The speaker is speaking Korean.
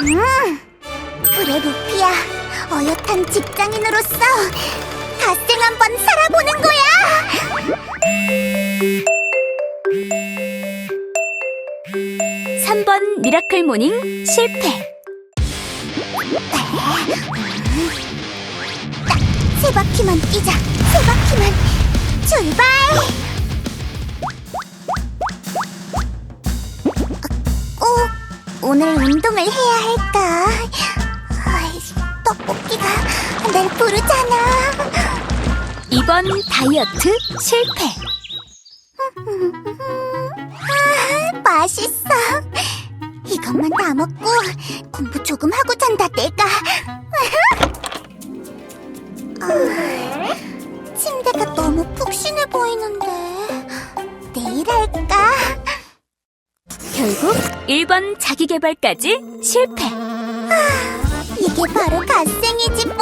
음 그래 루피야 어엿한 직장인으로서 갓생 한번 살아보는 거야 3번 미라클 모닝 실패. 세 바퀴만 뛰자. 세 바퀴만. 출발. 오늘 운동을 해야 할까? 떡볶이가 날 부르잖아. 2번 다이어트 실패. 아, 맛있어. 이것만 다 먹고 공부 조금 하고 잔다 내가. 1번 자기개발까지 실패. 이게 바로 갓생이지 뭐.